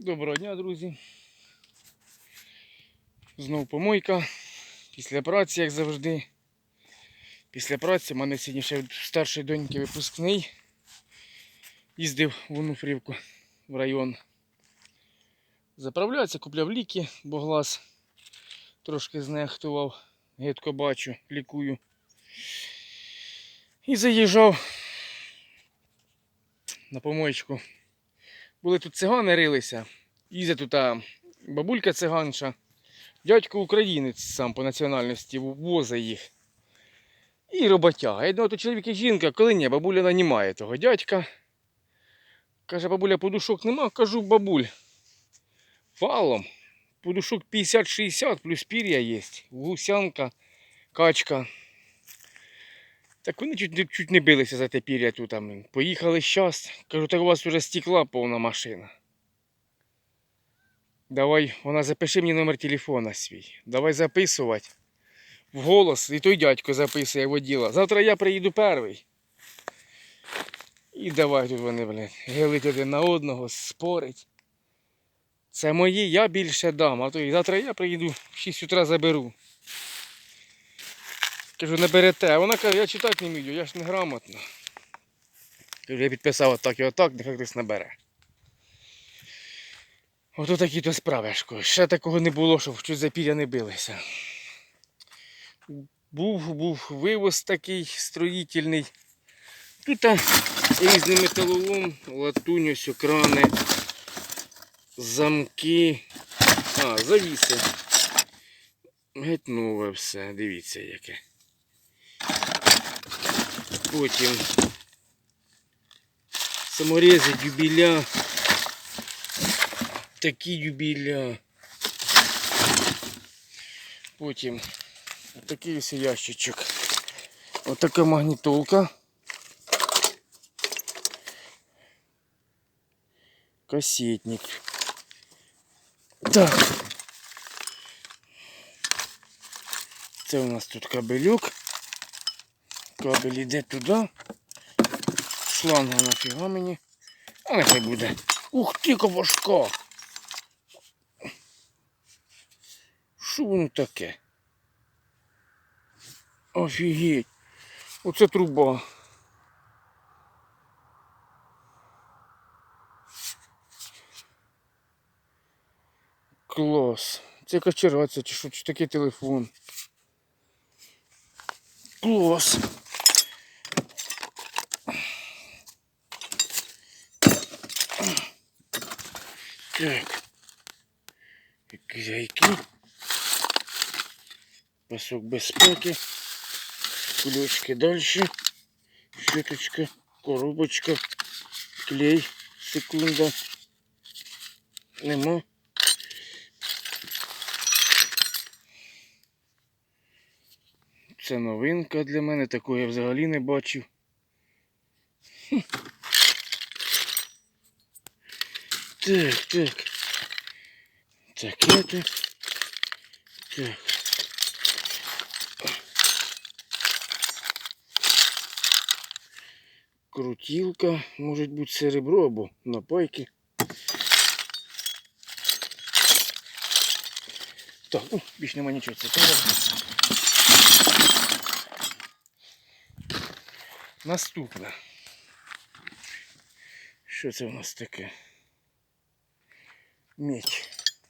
Доброго дня, друзі. Знов помойка. Після праці, як завжди. Після праці в мене сьогодні ще старший доньки випускний. Їздив в Онуфрівку в район. Заправлявся, купляв ліки, бо глаз трошки знехтував. Гидко бачу, лікую. І заїжджав на помоєчку. Були тут цигани рилися. Їздить тут а, бабулька циганша. Дядько українець сам по національності возить їх. І роботяга. Я думаю, то чоловік і жінка, коли ні, бабуля нанімає того дядька. Каже, бабуля, подушок нема. Кажу, бабуль. Валом. Подушок 50-60, плюс пір'я є. Гусянка, качка. Так вони чуть, чуть не билися за те пір'я тут. Там. Поїхали щас. Кажу, так у вас уже стекла повна машина. Давай, вона запиши мені номер телефона свій. Давай записувати. В голос. І той дядько записує воділа. Завтра я приїду перший. І давай тут вони, блін, гелить один на одного, спорить. Це мої, я більше дам, а то і завтра я приїду в 6 утра заберу. Кажу, не берете. А вона каже, я читати не вмію, я ж не грамотна. Кажу, я підписав отак і отак, нехай хтось набере. Ото такі то справи. Ще такого не було, щоб щось запір'я не билися. Був, був вивоз такий строїтельний. Тут різний металолом, латунь, ось крани, замки. А, завіси. Геть нове все, дивіться яке. Потім саморези, дюбіля. Такі дюбіля. Потім такий ось ящичок. Отака магнітолка. Касетник. Так. Це у нас тут кабелюк. Кабель іде туди. Шланга нафіга мені. А нехай буде. Ух ти, важка! Що воно таке? Офігеть. Оце труба. Клас. Це качерація чи що, чи такий телефон. Клас. Так. Гайки. Пасок безпеки. Ключки дальше. Щеточка, коробочка, клей. Секунда. Нема. Це новинка для мене, такого я взагалі не бачив. Так, так. Так, это. Так. Крутілка, може бути серебро або напайки. Так, ну, більш нема нічого цікавого. Наступне. Що це у нас таке? Меч.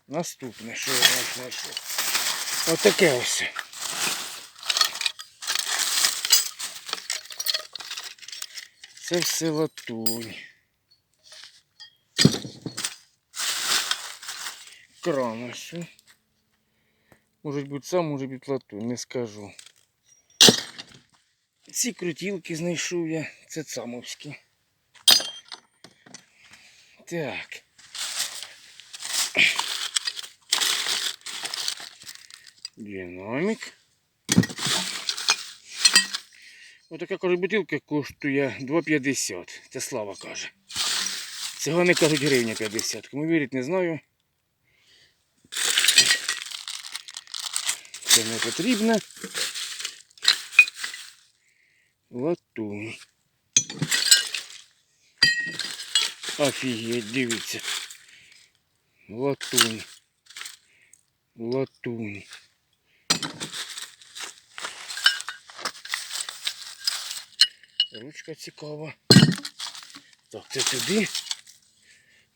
Наступне, що я нас знайшов. Отаке ось. Це все латунь. Кран ось. Може бути сам, може бути латунь, не скажу. Ці крутілки знайшов я, це цамовські. Так. Динамік. Отака каже, бутилка коштує 2,50. Це слава каже. Цигани кажуть гривня 50. Кому вірить, не знаю. Це не потрібно. Латунь. Офігеть, дивіться. Латунь. Латунь. Ручка цікава. Так, це туди.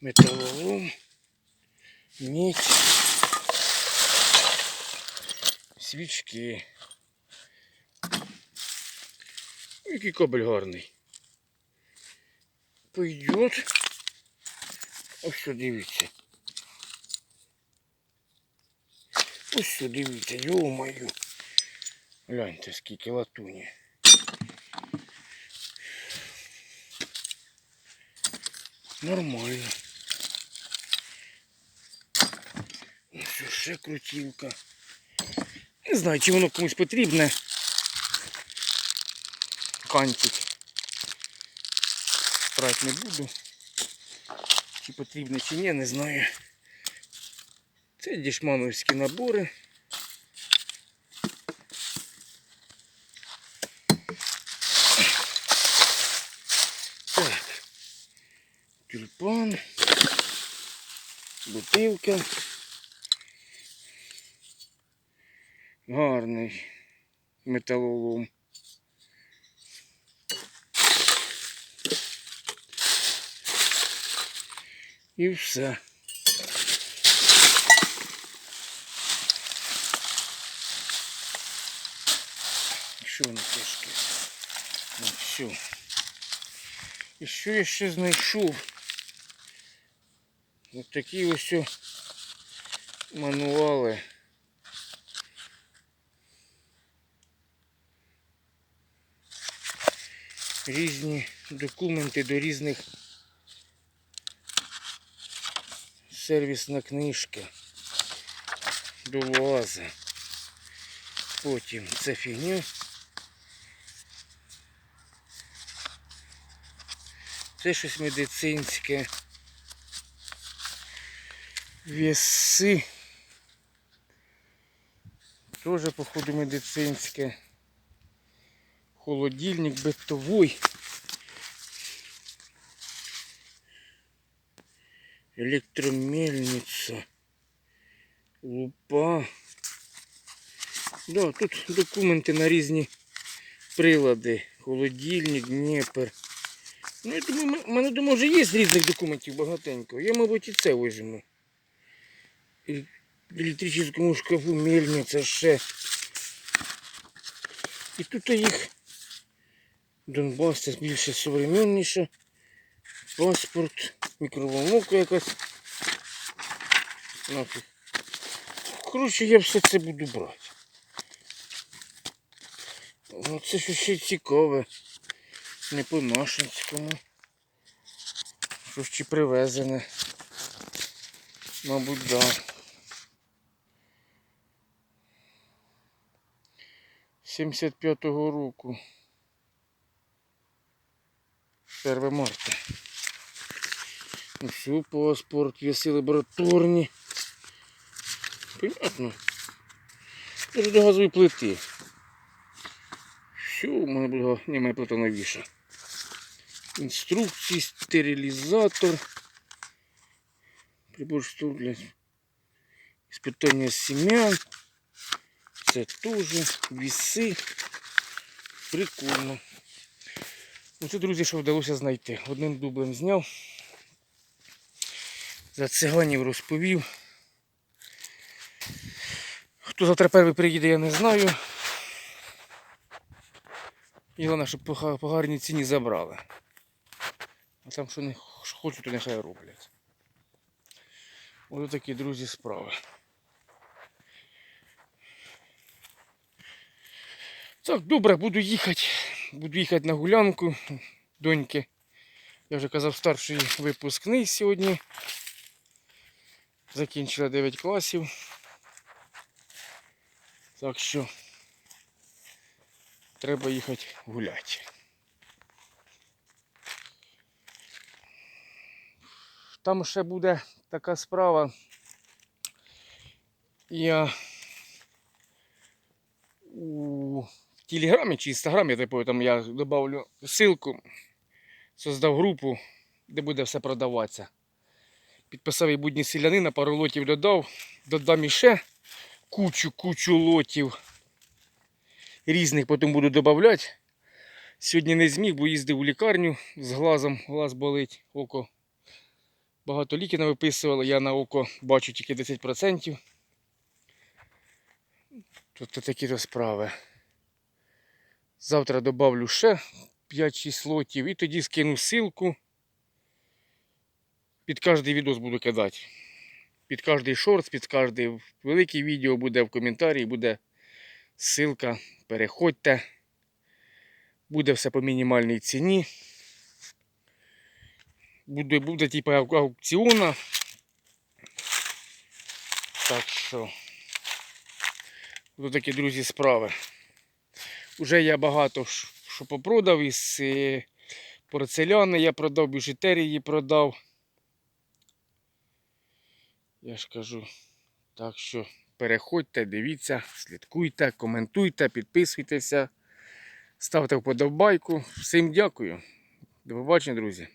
Металолом. Мідь. Свічки. Який кабель гарний. Пойдет. Ось що дивіться. Ось що дивіться, йо-моє. Гляньте, скільки латуні. Нормально. Ось ще крутівка. Не знаю, чи воно комусь потрібне. Кантик. Брати не буду. Чи потрібне, чи ні, не знаю. Це дішмановські набори. Так. Тюльпан. Бутилка. Гарний металолом. І все. Що воно тяжке? Все. І що я ще знайшов? Ось такі ось мануали. Різні документи до різних сервісна книжка до ВАЗа. Потім це фігня. Це щось медицинське. Веси. Тоже, походу, медицинське. Холодильник битовий. Електромельниця. Лупа. Да, тут документи на різні прилади. Холодильник, Дніпр. Ну, я думаю, мене дома вже є з різних документів багатенько. Я, мабуть, і це вижму. Електричному шкафу мельниця ще. І тут їх Донбас це більше современніше. Паспорт, мікроволновка якась. Нафіг. Коротше, я все це буду брати. Ну, це ж ще цікаве. Не по нашинському. Щось чи привезене. Мабуть, да. 75-го року. 1 марта. Ну все, паспорт, веси лабораторні. Понятно. Це до газової плити. Все, у мене була не моя плита новіша. Інструкції, стерилізатор. Прибор що для испытания семян. Це теж віси. Прикольно. Оце, друзі, що вдалося знайти. Одним дублем зняв. За циганів розповів. Хто завтра перший приїде, я не знаю. І головне, щоб по гарній ціні забрали. А там що не хочуть, то нехай роблять. Ось такі, друзі, справи. Так, добре, буду їхати. Буду їхати на гулянку доньки. Я вже казав, старший випускний сьогодні. Закінчила 9 класів. Так що треба їхати гуляти. Там ще буде така справа. Я у Телеграмі чи Інстаграмі, типу, там я добавлю ссылку, создав групу, де буде все продаватися. Підписав і будні селянина, пару лотів додав. Додам іще кучу-кучу лотів. Різних потім буду додавати. Сьогодні не зміг, бо їздив у лікарню з глазом, глаз болить, око. Багато ліків виписували, я на око бачу тільки 10%. Тобто такі то справи. Завтра добавлю ще 5-6 лотів і тоді скину ссылку. Під кожний відос буду кидати. Під кожний шорт, під кожне велике відео буде в коментарі, буде ссылка. Переходьте. Буде все по мінімальній ціні. Буде, буде ау- аукціона. Так що. Такі, друзі, справи. Уже я багато що попродав із е, порцеляни я продав, біжутерії продав. Я ж кажу. Так що переходьте, дивіться, слідкуйте, коментуйте, підписуйтеся, ставте вподобайку. Всім дякую. До побачення, друзі.